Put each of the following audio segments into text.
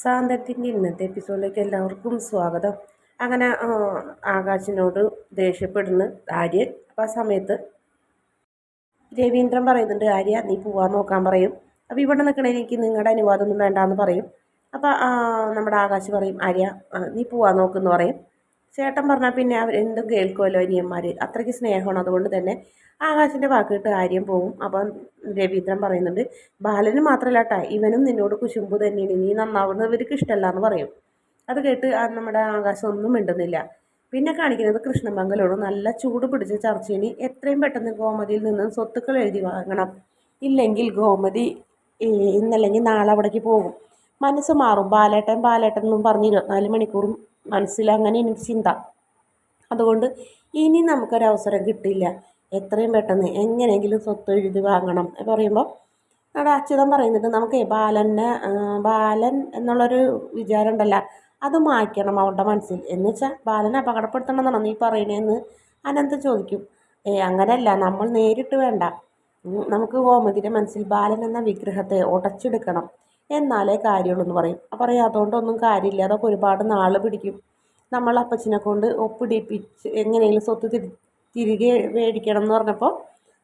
സാന്തത്തിന്റെ ഇന്നത്തെ എപ്പിസോഡിലേക്ക് എല്ലാവർക്കും സ്വാഗതം. അങ്ങനെ ആകാശിനോട് ദേഷ്യപ്പെടുന്ന ആര്യൻ അപ്പം ആ സമയത്ത് രവീന്ദ്രൻ പറയുന്നുണ്ട് ആര്യ നീ പോവാൻ നോക്കാൻ പറയും. അപ്പോൾ ഇവിടെ നിൽക്കണേ എനിക്ക് നിങ്ങളുടെ അനുവാദമൊന്നും വേണ്ടാന്ന് പറയും. അപ്പോൾ നമ്മുടെ ആകാശ് പറയും ആര്യ നീ പോവാൻ നോക്കുമെന്ന് പറയും. ചേട്ടൻ പറഞ്ഞാൽ പിന്നെ അവർ എന്തും കേൾക്കുമല്ലോ അനിയന്മാർ അത്രയ്ക്ക് സ്നേഹമാണ്. അതുകൊണ്ട് തന്നെ ആകാശിന്റെ വാക്ക് കേട്ട് ആര്യം പോവും. അപ്പം രവീന്ദ്രൻ പറയുന്നുണ്ട് ബാലന് മാത്രമല്ല കേട്ടാ ഇവനും നിന്നോട് കുശുമ്പ് തന്നെയാണ്. നീ നന്നാവുന്നവർക്ക് ഇഷ്ടമല്ല എന്ന് പറയും. അത് കേട്ട് നമ്മുടെ ആകാശം ഒന്നും മിണ്ടുന്നില്ല. പിന്നെ കാണിക്കുന്നത് കൃഷ്ണമംഗലോട് നല്ല ചൂട് പിടിച്ച ചർച്ചയിന് എത്രയും പെട്ടെന്ന് ഗോമതിയിൽ നിന്ന് സ്വത്തുക്കൾ എഴുതി വാങ്ങണം. ഇല്ലെങ്കിൽ ഗോമതി ഇന്നല്ലെങ്കിൽ നാളെ അവിടേക്ക് പോകും. മനസ്സ് മാറും. ബാലേട്ടൻ ബാലേട്ടൻ എന്നും പറഞ്ഞ് ഇരുപത്തിനാല് മണിക്കൂറും മനസ്സിൽ അങ്ങനെ എനിക്ക് ചിന്ത. അതുകൊണ്ട് ഇനി നമുക്കൊരവസരം കിട്ടില്ല. എത്രയും പെട്ടെന്ന് എങ്ങനെയെങ്കിലും സ്വത്ത് എഴുതി വാങ്ങണം എന്ന് പറയുമ്പോൾ അവിടെ അച്യുതൻ പറയുന്നുണ്ട് നമുക്ക് ബാലനെ ബാലൻ എന്നുള്ളൊരു വിചാരം ഉണ്ടല്ല അത് മായ്ക്കണം അവളുടെ മനസ്സിൽ. എന്ന് വെച്ചാൽ ബാലനെ അപകടപ്പെടുത്തണമെന്നാണ് നീ പറയണേന്ന് അനന്ത് ചോദിക്കും. ഏ അങ്ങനെയല്ല നമ്മൾ നേരിട്ട് വേണ്ട. നമുക്ക് ഗോമതിയുടെ മനസ്സിൽ ബാലൻ എന്ന വിഗ്രഹത്തെ ഉടച്ചെടുക്കണം. എന്നാലേ കാര്യമുള്ളൂ എന്ന് പറയും പറയും അതുകൊണ്ടൊന്നും കാര്യമില്ല. അതൊക്കെ ഒരുപാട് നാൾ പിടിക്കും. നമ്മൾ അപ്പച്ചനെ കൊണ്ട് ഒപ്പിടിപ്പിച്ച് എങ്ങനെയെങ്കിലും സ്വത്ത് തിരി തിരികെ മേടിക്കണം എന്ന് പറഞ്ഞപ്പോൾ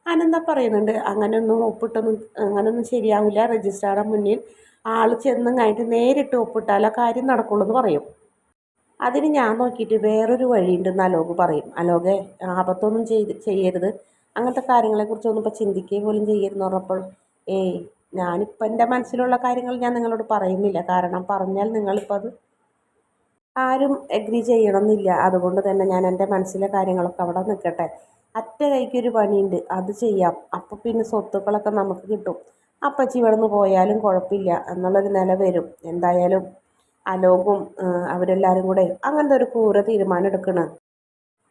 അനന്ത പറയുന്നുണ്ട് അങ്ങനെയൊന്നും ഒപ്പിട്ടൊന്നും അങ്ങനെയൊന്നും ശരിയാവില്ല. രജിസ്ട്രാറുടെ മുന്നിൽ ആൾ ചെന്നും കഴിഞ്ഞിട്ട് നേരിട്ട് ഒപ്പിട്ടാൽ ആ കാര്യം നടക്കുള്ളൂ എന്ന് പറയും. അതിന് ഞാൻ നോക്കിയിട്ട് വേറൊരു വഴിയുണ്ടെന്ന് അലോക് പറയും. അലോകെ ആപത്തൊന്നും ചെയ്ത് ചെയ്യരുത്. അങ്ങനത്തെ കാര്യങ്ങളെക്കുറിച്ചൊന്നും ഇപ്പോൾ ചിന്തിക്കുകയും പോലും ചെയ്യരുതെന്ന് പറഞ്ഞപ്പോൾ ഏയ് ഞാനിപ്പോൾ എന്റെ മനസ്സിലുള്ള കാര്യങ്ങൾ ഞാൻ നിങ്ങളോട് പറയുന്നില്ല. കാരണം പറഞ്ഞാൽ നിങ്ങളിപ്പോൾ അത് ആരും എഗ്രി ചെയ്യണമെന്നില്ല. അതുകൊണ്ട് തന്നെ ഞാൻ എന്റെ മനസ്സിലെ കാര്യങ്ങളൊക്കെ അവിടെ നിൽക്കട്ടെ. അറ്റ കൈക്കൊരു പണിയുണ്ട്. അത് ചെയ്യാം. അപ്പോൾ പിന്നെ സ്വത്തുക്കളൊക്കെ നമുക്ക് കിട്ടും. അപ്പച്ചി നിന്ന് പോയാലും കുഴപ്പമില്ല. എന്നുള്ളൊരു നില വരും. എന്തായാലും അലോകും അവരെല്ലാവരും കൂടെ അങ്ങനത്തെ ഒരു ക്രൂര തീരുമാനം എടുക്കണം.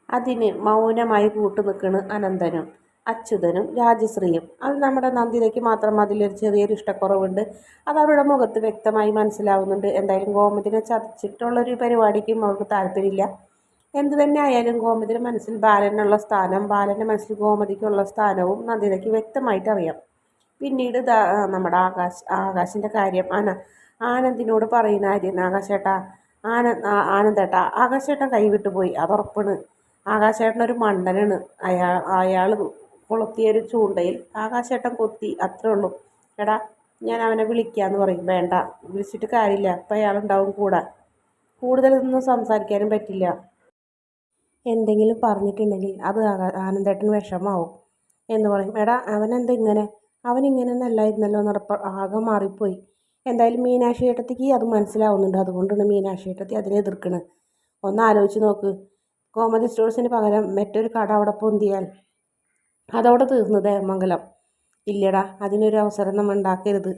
അതിന് മൗനമായി കൂട്ടു നിൽക്കണ് അനന്തനും. അച്യുതനും രാജശ്രീയും. അത് നമ്മുടെ നന്ദിതയ്ക്ക് മാത്രം അതിലൊരു ചെറിയൊരു ഇഷ്ടക്കുറവുണ്ട്. അത് അവരുടെ മുഖത്ത് വ്യക്തമായി മനസ്സിലാവുന്നുണ്ട്. എന്തായാലും ഗോമതിനെ ചതിച്ചിട്ടുള്ളൊരു പരിപാടിക്കും അവർക്ക് താല്പര്യമില്ല. എന്ത് തന്നെ ആയാലും ഗോമതിയുടെ മനസ്സിൽ ബാലനുള്ള സ്ഥാനം ബാലന്റെ മനസ്സിൽ ഗോമതിക്കുള്ള സ്ഥാനവും നന്ദിതയ്ക്ക് വ്യക്തമായിട്ട് അറിയാം. പിന്നീട് നമ്മുടെ ആകാശ് ആകാശിന്റെ കാര്യം ആന ആനന്ദിനോട് പറയുന്ന കാര്യം ആകാശേട്ടാ ആന ആനന്ദേട്ടാ ആകാശേട്ടൻ കൈവിട്ടു പോയി അത് ആകാശേട്ടനൊരു മണ്ടനാണ്. അയാൾ അയാൾ കൊളുത്തിയൊരു ചൂണ്ടയിൽ ആകാശേട്ടൻ കൊത്തി അത്രേ ഉള്ളൂ. എടാ ഞാൻ അവനെ വിളിക്കാന്ന് പറയും. വേണ്ട വിളിച്ചിട്ട് കാര്യമില്ല. അപ്പം അയാളുണ്ടാവും കൂടെ. കൂടുതലൊന്നും സംസാരിക്കാനും പറ്റില്ല. എന്തെങ്കിലും പറഞ്ഞിട്ടുണ്ടെങ്കിൽ അത് ആനന്ദേട്ടൻ വിഷമാവും എന്ന് പറയും. എടാ അവനെന്താ ഇങ്ങനെ? അവൻ നല്ലായിരുന്നല്ലോ എന്നറപ്പോൾ ആകെ മാറിപ്പോയി. എന്തായാലും മീനാക്ഷി ഏട്ടത്തിക്ക് അത് മനസ്സിലാവുന്നുണ്ട്. അതുകൊണ്ടാണ് മീനാക്ഷി ഏട്ടത്തി അതിനെ എതിർക്കുന്നത് ഒന്ന് ആലോചിച്ച് നോക്ക്. കോമഡി സ്റ്റോഴ്സിന് പകരം മറ്റൊരു കട അവിടെ പൊന്തിയാൽ അതോടെ തീർന്നു ദേവമംഗലം ഇല്ലടാ അതിനൊരു അവസരം നമ്മൾ ഉണ്ടാക്കരുത്.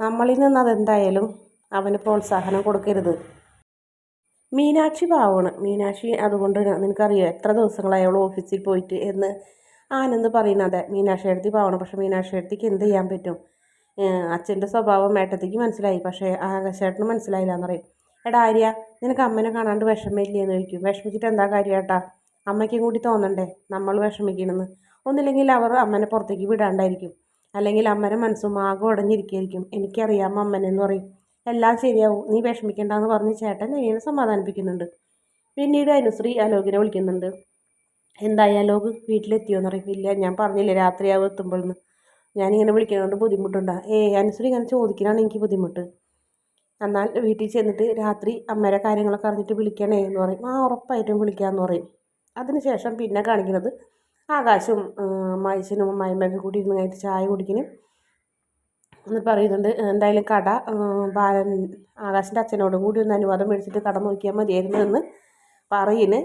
നമ്മളിൽ നിന്ന് അതെന്തായാലും അവന് പ്രോത്സാഹനം കൊടുക്കരുത്. മീനാക്ഷി പാവമാണ്. മീനാക്ഷി അതുകൊണ്ട് നിനക്കറിയോ എത്ര ദിവസങ്ങളായി അവൾ ഓഫീസിൽ പോയിട്ട് എന്ന് ആനന്ദ് പറയുന്നത് മീനാക്ഷി എടുത്തി പാവണം പക്ഷെ മീനാക്ഷി എന്ത് ചെയ്യാൻ പറ്റും? അച്ഛന്റെ സ്വഭാവം ഏട്ടത്തേക്ക് മനസ്സിലായി. പക്ഷേ ആകാശേട്ടന് മനസ്സിലായില്ല എന്ന് പറയും. എടാ ആര്യ നിനക്ക് അമ്മനെ കാണാണ്ട് വിഷമില്ലേ എന്ന് ചോദിക്കും. വിഷമിച്ചിട്ട് എന്താ കാര്യം ഏട്ടാ അമ്മയ്ക്കും കൂടി തോന്നണ്ടേ? നമ്മൾ വിഷമിക്കണമെന്ന് ഒന്നില്ലെങ്കിൽ അവർ അമ്മനെ പുറത്തേക്ക് വിടാണ്ടായിരിക്കും. അല്ലെങ്കിൽ അമ്മനെ മനസ്സും ആകെ ഉടഞ്ഞിരിക്കുകയായിരിക്കും. എനിക്കറിയാം അമ്മനെന്ന് പറയും. എല്ലാം ശരിയാവും. നീ വിഷമിക്കണ്ടെന്ന് പറഞ്ഞ് ചേട്ടൻ എന്നെ സമാധാനിപ്പിക്കുന്നുണ്ട്. പിന്നീട് അനുശ്രീ അലോകിനെ വിളിക്കുന്നുണ്ട്. എന്തായി അലോക് വീട്ടിലെത്തിയോന്ന് പറയും. ഇല്ല ഞാൻ പറഞ്ഞില്ലേ രാത്രിയാവും എത്തുമ്പോഴെന്ന്. ഞാനിങ്ങനെ വിളിക്കുന്നതുകൊണ്ട് ബുദ്ധിമുട്ടുണ്ടോ. ഏ അനുശ്രീ ഇങ്ങനെ ചോദിക്കാനാണ് എനിക്ക് ബുദ്ധിമുട്ട്. എന്നാൽ വീട്ടിൽ ചെന്നിട്ട് രാത്രി അമ്മയുടെ കാര്യങ്ങളൊക്കെ അറിഞ്ഞിട്ട് വിളിക്കണേ എന്ന് പറയും. ആ ഉറപ്പായിട്ടും വിളിക്കാമെന്ന് പറയും. അതിനുശേഷം പിന്നെ കാണിക്കുന്നത് ആകാശും മൈസനും മൈമയൊക്കെ കൂടി ഇരുന്ന് കഴിഞ്ഞിട്ട് ചായ കുടിക്കുന്നു. എന്ന് പറയുന്നുണ്ട് എന്തായാലും കട ബാലൻ ആകാശിന്റെ അച്ഛനോട് കൂടി ഒന്ന് അനുവാദം മേടിച്ചിട്ട് കട നോക്കിയാൽ മതിയായിരുന്നു എന്ന് പറയുന്നു.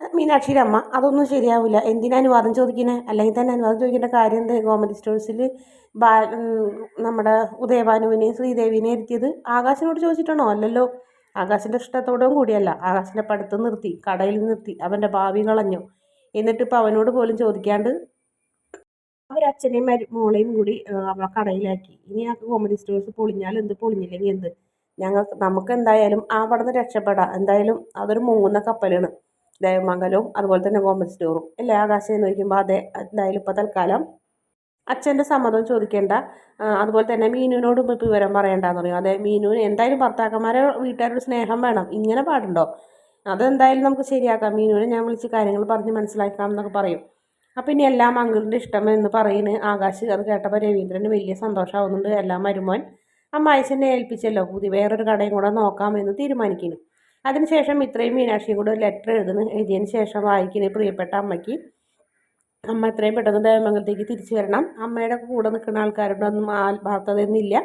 മീനാക്ഷിയുടെ അമ്മ അതൊന്നും ശരിയാവില്ല. എന്തിനാ അനുവാദം ചോദിക്കുന്നത് അല്ലെങ്കിൽ തന്നെ അനുവാദം ചോദിക്കേണ്ട കാര്യം എന്താ? ഗോമതി സ്റ്റോഴ്സിൽ ബാ നമ്മുടെ ഉദയവാനുവിനെ ശ്രീദേവിനെ ഇരുത്തിയത് ആകാശിനോട് ചോദിച്ചിട്ടാണോ? അല്ലല്ലോ. ആകാശിന്റെ ഇഷ്ടത്തോടും കൂടിയല്ല. ആകാശിന്റെ പഠിത്തം നിർത്തി കടയിൽ നിർത്തി അവന്റെ ഭാവി കളഞ്ഞു. എന്നിട്ട് ഇപ്പം അവനോട് പോലും ചോദിക്കാണ്ട് അവരച്ഛനെയും മോളെയും കൂടി അവളെ കടയിലാക്കി. ഇനി ആ കോമഡി സ്റ്റോഴ്സ് പൊളിഞ്ഞാൽ എന്ത് പൊളിഞ്ഞില്ലെങ്കിൽ എന്ത്? ഞങ്ങൾ നമുക്ക് എന്തായാലും അവിടെ നിന്ന് രക്ഷപ്പെടാം. എന്തായാലും അതൊരു മൂന്ന കപ്പലാണ്. ദേവമംഗലവും അതുപോലെ തന്നെ കോമഡി സ്റ്റോറും അല്ലേ ആകാശം എന്ന് ചോദിക്കുമ്പോൾ അതെ എന്തായാലും ഇപ്പോൾ തൽക്കാലം അച്ഛന്റെ സമ്മതം ചോദിക്കേണ്ട അതുപോലെ തന്നെ മീനുവിനോട് ഇപ്പോൾ വിവരം പറയണ്ടെന്ന് പറയും. അതെ മീനുവിന് എന്തായാലും ഭർത്താക്കന്മാരെ വീട്ടുകാരോട് സ്നേഹം വേണം. ഇങ്ങനെ പാടുണ്ടോ? അതെന്തായാലും നമുക്ക് ശരിയാക്കാം. മീനുവിനെ ഞാൻ വിളിച്ച് കാര്യങ്ങൾ പറഞ്ഞ് മനസ്സിലാക്കാം എന്നൊക്കെ പറയും. അപ്പം ഇനി എല്ലാം അങ്കിളിന്റെ ഇഷ്ടം എന്ന് പറയുന്നു ആകാശ് അത് കേട്ടപ്പോൾ രവീന്ദ്രന് വലിയ സന്തോഷമാവുന്നുണ്ട് എല്ലാം മരുമോൻ അമ്മായിച്ചനെ ഏൽപ്പിച്ചല്ലോ. പുതിയ വേറൊരു കടയും കൂടെ നോക്കാമെന്ന് തീരുമാനിക്കുന്നു. അതിനുശേഷം ഇത്രയും മീനാക്ഷിയും കൂടെ ഒരു ലെറ്റർ എഴുതുന്നു. എഴുതിയതിന് ശേഷം വായിക്കുന്നു. പ്രിയപ്പെട്ട അമ്മയ്ക്ക് അമ്മ എത്രയും പെട്ടെന്ന് ദേവമംഗലത്തേക്ക് തിരിച്ചു വരണം. അമ്മയുടെ കൂടെ നിൽക്കുന്ന ആൾക്കാരോടൊന്നും ആത്മാർത്ഥതയൊന്നുമില്ല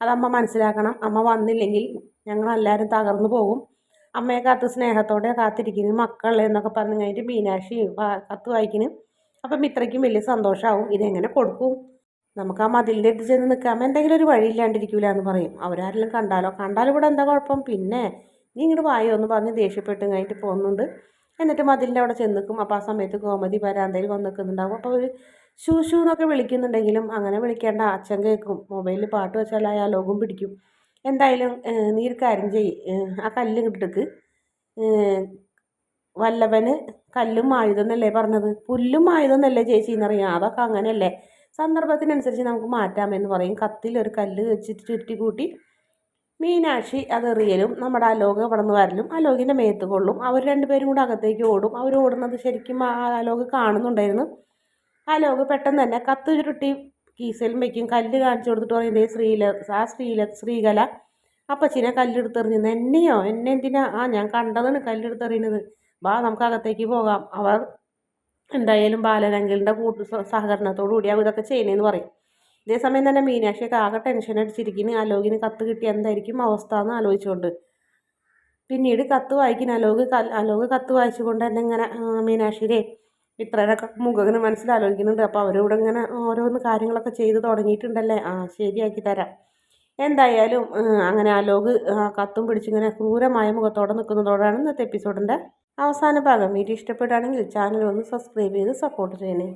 അത് അമ്മ മനസ്സിലാക്കണം. അമ്മ വന്നില്ലെങ്കിൽ ഞങ്ങളെല്ലാവരും തകർന്നു പോകും. അമ്മയെ കാത്ത് സ്നേഹത്തോടെ കാത്തിരിക്കുന്നു. മക്കൾ എന്നൊക്കെ പറഞ്ഞു കഴിഞ്ഞിട്ട് മീനാക്ഷി കത്ത് വായിക്കുന്നു. അപ്പം ഇത്രയ്ക്കും വലിയ സന്തോഷമാവും. ഇതെങ്ങനെ കൊടുക്കും? നമുക്ക് ആ മതിലിന്റെ അടുത്ത് ചെന്ന് നിൽക്കാം. എന്തെങ്കിലും ഒരു വഴി ഇല്ലാണ്ടിരിക്കൂല എന്ന് പറയും. അവരാരെങ്കിലും കണ്ടാലോ? കണ്ടാലും ഇവിടെ എന്താ കുഴപ്പം? പിന്നെ നീ ഇങ്ങോട്ട് വായോ എന്ന് പറഞ്ഞ് ദേഷ്യപ്പെട്ട് കഴിഞ്ഞിട്ട് പോകുന്നുണ്ട്. എന്നിട്ട് മതിലിന്റെ അവിടെ ചെന്ന് നിൽക്കും അപ്പോൾ ആ സമയത്ത് ഗോമതി വരാന്തയിൽ വന്ന് നിൽക്കുന്നുണ്ടാവും അപ്പോൾ ഒരു ഷൂ എന്നൊക്കെ വിളിക്കുന്നുണ്ടെങ്കിലും അങ്ങനെ വിളിക്കേണ്ട. അച്ഛൻ കേൾക്കും. മൊബൈലിൽ പാട്ട് വെച്ചാൽ ആ ലോകം പിടിക്കും. എന്തായാലും നീര് കാര്യം ചെയ്യ്. ആ കല്ല് കിട്ടക്ക് വല്ലവന് കല്ലും ആയുധം എന്നല്ലേ പറഞ്ഞത്? പുല്ലും ആയുധം എന്നല്ലേ ചേച്ചി എന്നറിയാം. അതൊക്കെ അങ്ങനെയല്ലേ. സന്ദർഭത്തിനനുസരിച്ച് നമുക്ക് മാറ്റാമെന്ന് പറയും. കത്തിലൊരു കല്ല് വെച്ചിട്ട് ചുറ്റി കൂട്ടി മീനാക്ഷി അത് എറിയലും നമ്മുടെ അലോക് കടന്ന് വരലും അലോകിന്റെ മേത്ത് കൊള്ളും. അവർ രണ്ടുപേരും കൂടെ അകത്തേക്ക് ഓടും. അവർ ഓടുന്നത് ശരിക്കും ആ അലോക് കാണുന്നുണ്ടായിരുന്നു. അലോക് പെട്ടെന്ന് തന്നെ കത്ത് ചുരുട്ടി കീസയിലും വയ്ക്കും കല്ല് കാണിച്ചു കൊടുത്തിട്ട് പറയും ശ്രീല ആ ശ്രീല ശ്രീകല അപ്പച്ചിനെ കല്ലെടുത്തെറിഞ്ഞത് എന്നെയോ? എന്നെ എന്തിനാ? ആ ഞാൻ കണ്ടതാണ് കല്ലെടുത്തെറിയുന്നത്. വാ നമുക്ക് അകത്തേക്ക് പോകാം. അവർ എന്തായാലും ബാലനങ്കിലിന്റെ കൂട്ടു സഹകരണത്തോടു കൂടി അവർ ഇതൊക്കെ ചെയ്യണേന്ന് പറയും. ഇതേസമയം തന്നെ മീനാക്ഷിയൊക്കെ ആകെ ടെൻഷൻ അടിച്ചിരിക്കുന്നു. അലോകിന് കത്ത് കിട്ടി എന്തായിരിക്കും അവസ്ഥ എന്ന് ആലോചിച്ചുകൊണ്ട് പിന്നീട് കത്ത് വായിക്കുന്ന. അലോക് അലോക് കത്ത് വായിച്ചുകൊണ്ട് തന്നെ ഇങ്ങനെ മീനാക്ഷിയുടെ ഇത്രയൊക്കെ മുഖത്തിന് മനസ്സിലാലോചിക്കുന്നുണ്ട് അപ്പോൾ അവരോട് ഇങ്ങനെ ഓരോന്ന് കാര്യങ്ങളൊക്കെ ചെയ്ത് തുടങ്ങിയിട്ടുണ്ടല്ലേ? ആ ശരിയാക്കി തരാം. എന്തായാലും അങ്ങനെ അലോക് കത്തും പിടിച്ചിങ്ങനെ ക്രൂരമായ മുഖത്തോടെ നിൽക്കുന്നതോടാണ് ഇന്നത്തെ എപ്പിസോഡിന്റെ അവസാന ഭാഗം. വീഡിയോ ഇഷ്ടപ്പെടുകയാണെങ്കിൽ ചാനൽ ഒന്ന് സബ്സ്ക്രൈബ് ചെയ്ത് സപ്പോർട്ട് ചെയ്യണേ.